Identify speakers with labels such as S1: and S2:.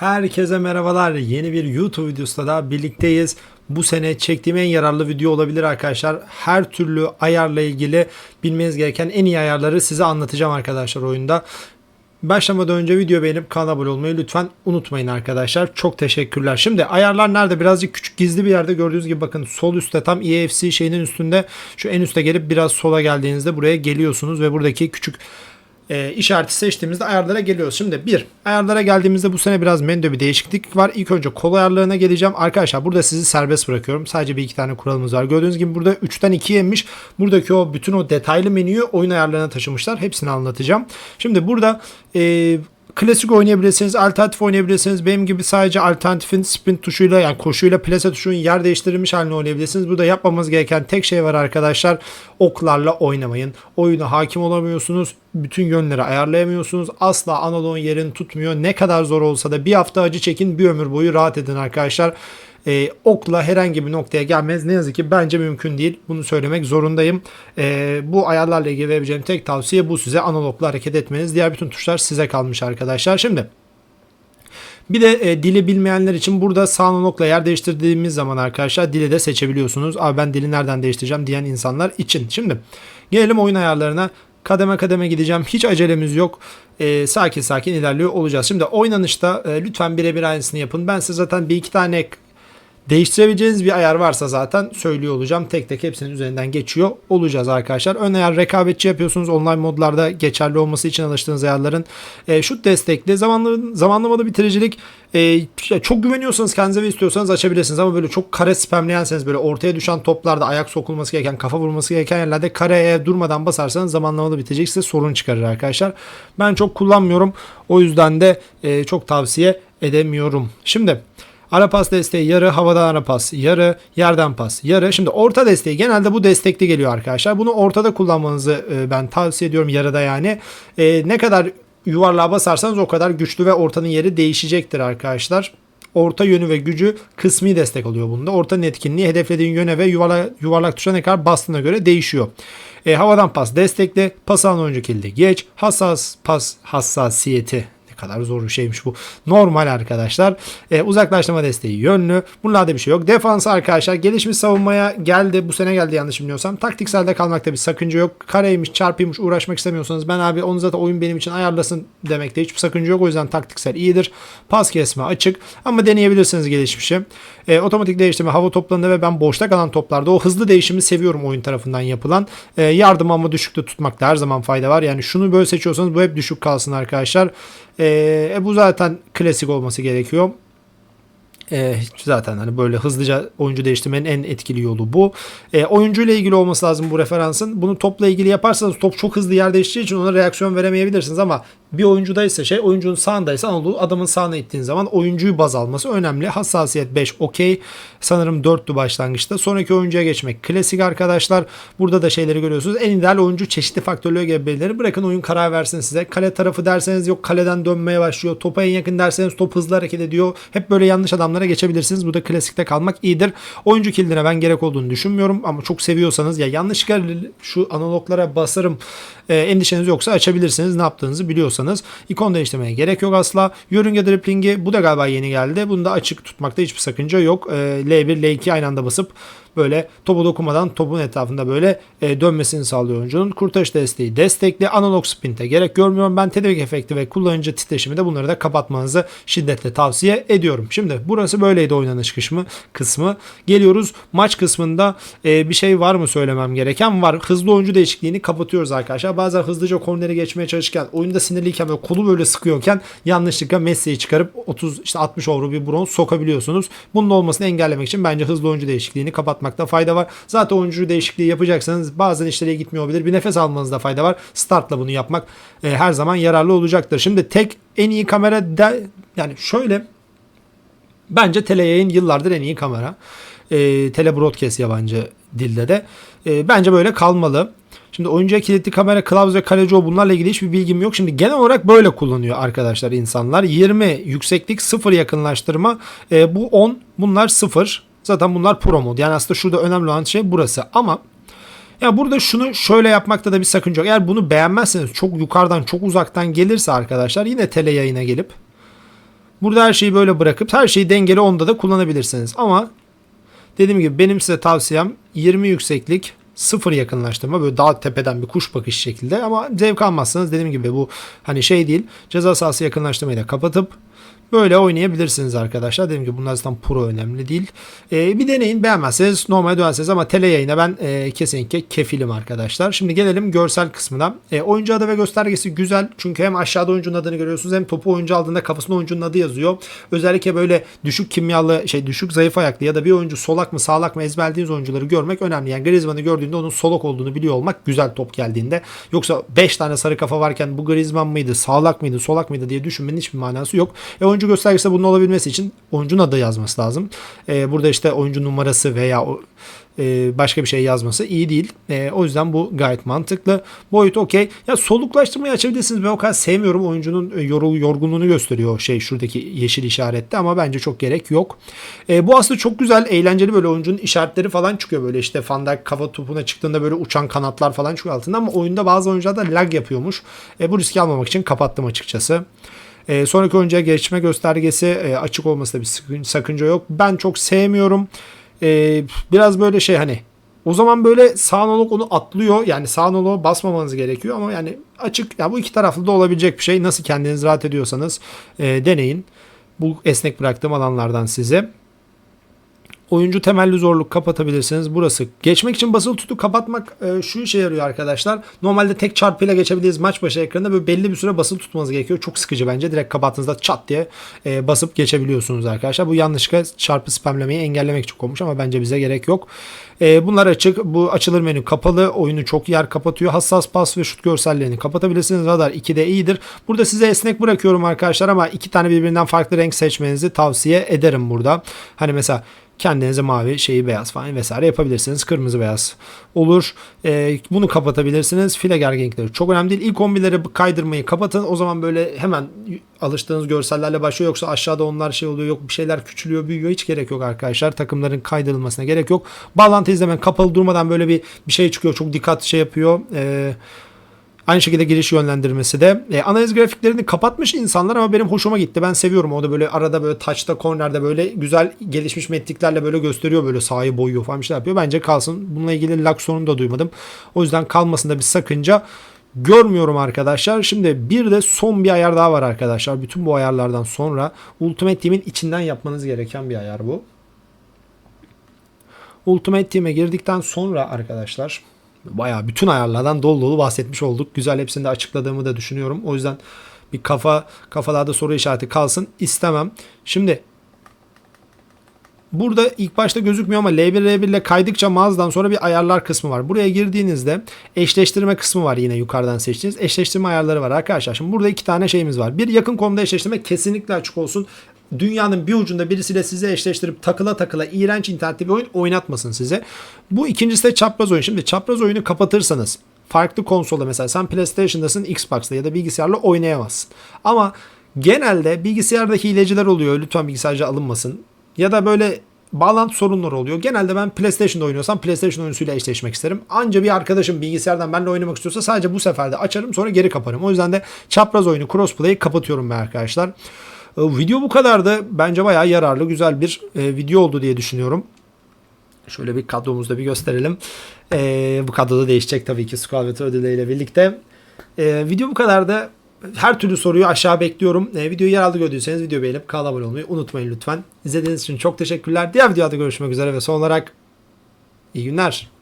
S1: Herkese merhabalar. Yeni bir YouTube videosunda da birlikteyiz. Bu sene çektiğim en yararlı video olabilir arkadaşlar. Her türlü ayarla ilgili bilmeniz gereken en iyi ayarları size anlatacağım arkadaşlar oyunda. Başlamadan önce video beğenip kanala abone olmayı lütfen unutmayın arkadaşlar. Çok teşekkürler. Şimdi ayarlar nerede? Birazcık küçük gizli bir yerde gördüğünüz gibi bakın sol üstte tam EFC şeyinin üstünde şu en üste gelip biraz sola geldiğinizde buraya geliyorsunuz ve buradaki küçük e, işareti seçtiğimizde ayarlara geliyoruz. Şimdi bir ayarlara geldiğimizde bu sene biraz menüde bir değişiklik var. İlk önce kol ayarlarına geleceğim. Arkadaşlar burada sizi serbest bırakıyorum. Sadece bir iki tane kuralımız var. Gördüğünüz gibi burada 3'ten 2'ye inmiş. Buradaki o bütün o detaylı menüyü oyun ayarlarına taşımışlar. Hepsini anlatacağım. Şimdi burada e, klasik oynayabilirsiniz, alternatif oynayabilirsiniz. Benim gibi sadece alternatifin sprint tuşuyla yani koşuyla plase tuşunun yer değiştirilmiş halini oynayabilirsiniz. Burada yapmamız gereken tek şey var arkadaşlar. Oklarla oynamayın. Oyuna hakim olamıyorsunuz. Bütün yönleri ayarlayamıyorsunuz. Asla analogun yerini tutmuyor. Ne kadar zor olsa da bir hafta acı çekin bir ömür boyu rahat edin arkadaşlar e, okla herhangi bir noktaya gelmez. Ne yazık ki bence mümkün değil. Bunu söylemek zorundayım. E, bu ayarlarla ilgili verebileceğim tek tavsiye bu size analogla hareket etmeniz. Diğer bütün tuşlar size kalmış arkadaşlar. Şimdi bir de e, dili bilmeyenler için burada sağ analogla yer değiştirdiğimiz zaman arkadaşlar dili de seçebiliyorsunuz. Abi ben dili nereden değiştireceğim diyen insanlar için. Şimdi gelelim oyun ayarlarına. Kademe kademe gideceğim. Hiç acelemiz yok. E, sakin sakin ilerliyor olacağız. Şimdi oynanışta e, lütfen birebir aynısını yapın. Ben size zaten bir iki tane Değiştirebileceğiniz bir ayar varsa zaten söylüyor olacağım. Tek tek hepsinin üzerinden geçiyor olacağız arkadaşlar. Ön ayar rekabetçi yapıyorsunuz. Online modlarda geçerli olması için alıştığınız ayarların. E, şut destekli. Zamanlı, zamanlamalı bitiricilik. E, çok güveniyorsanız kendinize ve istiyorsanız açabilirsiniz. Ama böyle çok kare spamleyenseniz böyle ortaya düşen toplarda ayak sokulması gereken, kafa vurması gereken yerlerde kareye durmadan basarsanız zamanlamalı bitecek size sorun çıkarır arkadaşlar. Ben çok kullanmıyorum. O yüzden de e, çok tavsiye edemiyorum. Şimdi Ara pas desteği yarı havadan ara pas, yarı yerden pas, yarı. Şimdi orta desteği genelde bu destekli geliyor arkadaşlar. Bunu ortada kullanmanızı e, ben tavsiye ediyorum yarıda yani. E, ne kadar yuvarlığa basarsanız o kadar güçlü ve ortanın yeri değişecektir arkadaşlar. Orta yönü ve gücü kısmi destek oluyor bunda. Ortanın etkinliği hedeflediğin yöne ve yuvarlak, yuvarlak tuşa ne kadar bastığına göre değişiyor. E, havadan pas destekli, pas alan oyuncu kilidi geç, hassas pas hassasiyeti kadar zor bir şeymiş bu. Normal arkadaşlar. E, uzaklaştırma desteği yönlü. Bunlarda bir şey yok. Defans arkadaşlar gelişmiş savunmaya geldi. Bu sene geldi yanlış bilmiyorsam. Taktikselde kalmakta bir sakınca yok. Kareymiş, çarpıymış uğraşmak istemiyorsanız ben abi onu zaten oyun benim için ayarlasın demekte hiçbir sakınca yok. O yüzden taktiksel iyidir. Pas kesme açık. Ama deneyebilirsiniz gelişmişi. E, otomatik değiştirme hava toplarında ve ben boşta kalan toplarda o hızlı değişimi seviyorum oyun tarafından yapılan. E, yardım ama düşükte tutmakta her zaman fayda var. Yani şunu böyle seçiyorsanız bu hep düşük kalsın arkadaşlar. E, bu zaten klasik olması gerekiyor. E, zaten hani böyle hızlıca oyuncu değiştirmenin en etkili yolu bu. E, oyuncu ile ilgili olması lazım bu referansın. Bunu topla ilgili yaparsanız top çok hızlı yer değiştiği için ona reaksiyon veremeyebilirsiniz ama bir oyuncudaysa şey oyuncunun sağındaysa Anadolu adamın sağına ittiğin zaman oyuncuyu baz alması önemli. Hassasiyet 5 okey. Sanırım 4'tü başlangıçta. Sonraki oyuncuya geçmek klasik arkadaşlar. Burada da şeyleri görüyorsunuz. En ideal oyuncu çeşitli faktörlere göre Bırakın oyun karar versin size. Kale tarafı derseniz yok kaleden dönmeye başlıyor. Topa en yakın derseniz top hızlı hareket ediyor. Hep böyle yanlış adamlara geçebilirsiniz. Bu da klasikte kalmak iyidir. Oyuncu kilidine ben gerek olduğunu düşünmüyorum ama çok seviyorsanız ya yanlışlıkla şu analoglara basarım e, endişeniz yoksa açabilirsiniz. Ne yaptığınızı biliyorsanız. ikon değiştirmeye gerek yok asla. Yörünge dripling'i bu da galiba yeni geldi. Bunu da açık tutmakta hiçbir sakınca yok. E, L1, L2 aynı anda basıp böyle topu dokunmadan topun etrafında böyle e, dönmesini sağlıyor oyuncunun. Kurtarış desteği destekli. Analog sprinte gerek görmüyorum. Ben tedarik efekti ve kullanıcı titreşimi de bunları da kapatmanızı şiddetle tavsiye ediyorum. Şimdi burası böyleydi oynanış kısmı. kısmı. Geliyoruz maç kısmında e, bir şey var mı söylemem gereken? Var. Hızlı oyuncu değişikliğini kapatıyoruz arkadaşlar. Bazen hızlıca korneri geçmeye çalışırken oyunda sinirliyken ve kolu böyle sıkıyorken yanlışlıkla Messi'yi çıkarıp 30 işte 60 avro bir bronz sokabiliyorsunuz. Bunun olmasını engellemek için bence hızlı oyuncu değişikliğini kapat kapatmakta fayda var. Zaten oyuncu değişikliği yapacaksanız bazen işlere gitmiyor olabilir. Bir nefes almanızda fayda var. Startla bunu yapmak e, her zaman yararlı olacaktır. Şimdi tek en iyi kamera de, yani şöyle bence tele yayın yıllardır en iyi kamera. E, tele broadcast yabancı dilde de. E, bence böyle kalmalı. Şimdi oyuncuya kilitli kamera, kılavuz ve kaleci o bunlarla ilgili hiçbir bilgim yok. Şimdi genel olarak böyle kullanıyor arkadaşlar insanlar. 20 yükseklik, 0 yakınlaştırma. E, bu 10, bunlar 0. Zaten bunlar pro mod. Yani aslında şurada önemli olan şey burası. Ama ya burada şunu şöyle yapmakta da bir sakınca yok. Eğer bunu beğenmezseniz çok yukarıdan çok uzaktan gelirse arkadaşlar yine tele yayına gelip Burada her şeyi böyle bırakıp her şeyi dengeli onda da kullanabilirsiniz. Ama dediğim gibi benim size tavsiyem 20 yükseklik sıfır yakınlaştırma böyle daha tepeden bir kuş bakış şekilde ama zevk almazsanız dediğim gibi bu hani şey değil ceza sahası yakınlaştırmayı da kapatıp Böyle oynayabilirsiniz arkadaşlar. Dediğim gibi bunlar zaten pro önemli değil. Ee, bir deneyin beğenmezseniz normale dönerseniz ama tele yayına ben e, kesinlikle kefilim arkadaşlar. Şimdi gelelim görsel kısmına. E, oyuncu adı ve göstergesi güzel. Çünkü hem aşağıda oyuncunun adını görüyorsunuz hem topu oyuncu aldığında kafasında oyuncunun adı yazıyor. Özellikle böyle düşük kimyalı şey düşük zayıf ayaklı ya da bir oyuncu solak mı sağlak mı ezberlediğiniz oyuncuları görmek önemli. Yani Griezmann'ı gördüğünde onun solak olduğunu biliyor olmak güzel top geldiğinde. Yoksa 5 tane sarı kafa varken bu Griezmann mıydı, sağlak mıydı, solak mıydı diye düşünmenin hiçbir manası yok. E, oyuncu göstergesi bunun olabilmesi için oyuncunun adı yazması lazım. E, burada işte oyuncu numarası veya o, e, başka bir şey yazması iyi değil. E, o yüzden bu gayet mantıklı. Boyut okey. Ya soluklaştırmayı açabilirsiniz. Ben o kadar sevmiyorum. Oyuncunun e, yorul, yorgunluğunu gösteriyor şey şuradaki yeşil işarette ama bence çok gerek yok. E, bu aslında çok güzel, eğlenceli böyle oyuncunun işaretleri falan çıkıyor böyle işte Van Dijk kafa topuna çıktığında böyle uçan kanatlar falan çıkıyor altında ama oyunda bazı oyuncular da lag yapıyormuş. E, bu riski almamak için kapattım açıkçası. E, sonraki oyuncuya geçme göstergesi e, açık olması da bir sakınca yok. Ben çok sevmiyorum. E, biraz böyle şey hani o zaman böyle sağ nolok onu atlıyor. Yani sağ noloğa basmamanız gerekiyor ama yani açık ya bu iki taraflı da olabilecek bir şey. Nasıl kendiniz rahat ediyorsanız e, deneyin. Bu esnek bıraktığım alanlardan size. Oyuncu temelli zorluk kapatabilirsiniz. Burası. Geçmek için basılı tutu kapatmak e, şu işe yarıyor arkadaşlar. Normalde tek çarpıyla geçebiliriz maç başı ekranında böyle belli bir süre basılı tutmanız gerekiyor. Çok sıkıcı bence. Direkt kapattığınızda çat diye e, basıp geçebiliyorsunuz arkadaşlar. Bu yanlışlıkla çarpı spamlemeyi engellemek için konmuş ama bence bize gerek yok. E, bunlar açık. Bu açılır menü kapalı. Oyunu çok yer kapatıyor. Hassas pas ve şut görsellerini kapatabilirsiniz. Radar 2'de iyidir. Burada size esnek bırakıyorum arkadaşlar ama iki tane birbirinden farklı renk seçmenizi tavsiye ederim burada. Hani mesela kendinize mavi şeyi beyaz falan vesaire yapabilirsiniz. Kırmızı beyaz olur. E, bunu kapatabilirsiniz. File gerginlikleri çok önemli değil. İlk 11'leri kaydırmayı kapatın. O zaman böyle hemen alıştığınız görsellerle başlıyor. Yoksa aşağıda onlar şey oluyor. Yok bir şeyler küçülüyor, büyüyor. Hiç gerek yok arkadaşlar. Takımların kaydırılmasına gerek yok. Bağlantı izlemen kapalı durmadan böyle bir bir şey çıkıyor. Çok dikkat şey yapıyor. Eee Aynı şekilde giriş yönlendirmesi de. E, analiz grafiklerini kapatmış insanlar ama benim hoşuma gitti. Ben seviyorum. O da böyle arada böyle touch'ta, corner'da böyle güzel gelişmiş metriklerle böyle gösteriyor. Böyle sahayı boyuyor falan bir şey yapıyor. Bence kalsın. Bununla ilgili lag sorunu da duymadım. O yüzden kalmasında bir sakınca görmüyorum arkadaşlar. Şimdi bir de son bir ayar daha var arkadaşlar. Bütün bu ayarlardan sonra Ultimate Team'in içinden yapmanız gereken bir ayar bu. Ultimate Team'e girdikten sonra arkadaşlar bayağı bütün ayarlardan dolu dolu bahsetmiş olduk. Güzel hepsini de açıkladığımı da düşünüyorum. O yüzden bir kafa kafalarda soru işareti kalsın istemem. Şimdi Burada ilk başta gözükmüyor ama L1 L1 ile kaydıkça mağazadan sonra bir ayarlar kısmı var. Buraya girdiğinizde eşleştirme kısmı var yine yukarıdan seçtiğiniz. Eşleştirme ayarları var arkadaşlar. Şimdi burada iki tane şeyimiz var. Bir yakın konumda eşleştirme kesinlikle açık olsun dünyanın bir ucunda birisiyle size eşleştirip takıla takıla iğrenç internetli bir oyun oynatmasın size. Bu ikincisi de çapraz oyun. Şimdi çapraz oyunu kapatırsanız farklı konsolda mesela sen PlayStation'dasın Xbox'ta ya da bilgisayarla oynayamazsın. Ama genelde bilgisayarda hileciler oluyor. Lütfen bilgisayarca alınmasın. Ya da böyle bağlantı sorunları oluyor. Genelde ben PlayStation'da oynuyorsam PlayStation oyuncusuyla eşleşmek isterim. Anca bir arkadaşım bilgisayardan benimle oynamak istiyorsa sadece bu sefer de açarım sonra geri kaparım. O yüzden de çapraz oyunu crossplay'i kapatıyorum ben arkadaşlar. E, video bu kadardı. Bence bayağı yararlı, güzel bir e, video oldu diye düşünüyorum. Şöyle bir kadromuzda bir gösterelim. E, bu kadroda değişecek tabii ki Squad ödülüyle birlikte. E, video bu kadardı. Her türlü soruyu aşağı bekliyorum. E, videoyu yararlı gördüyseniz video beğenip kanala abone olmayı unutmayın lütfen. İzlediğiniz için çok teşekkürler. Diğer videoda görüşmek üzere ve son olarak iyi günler.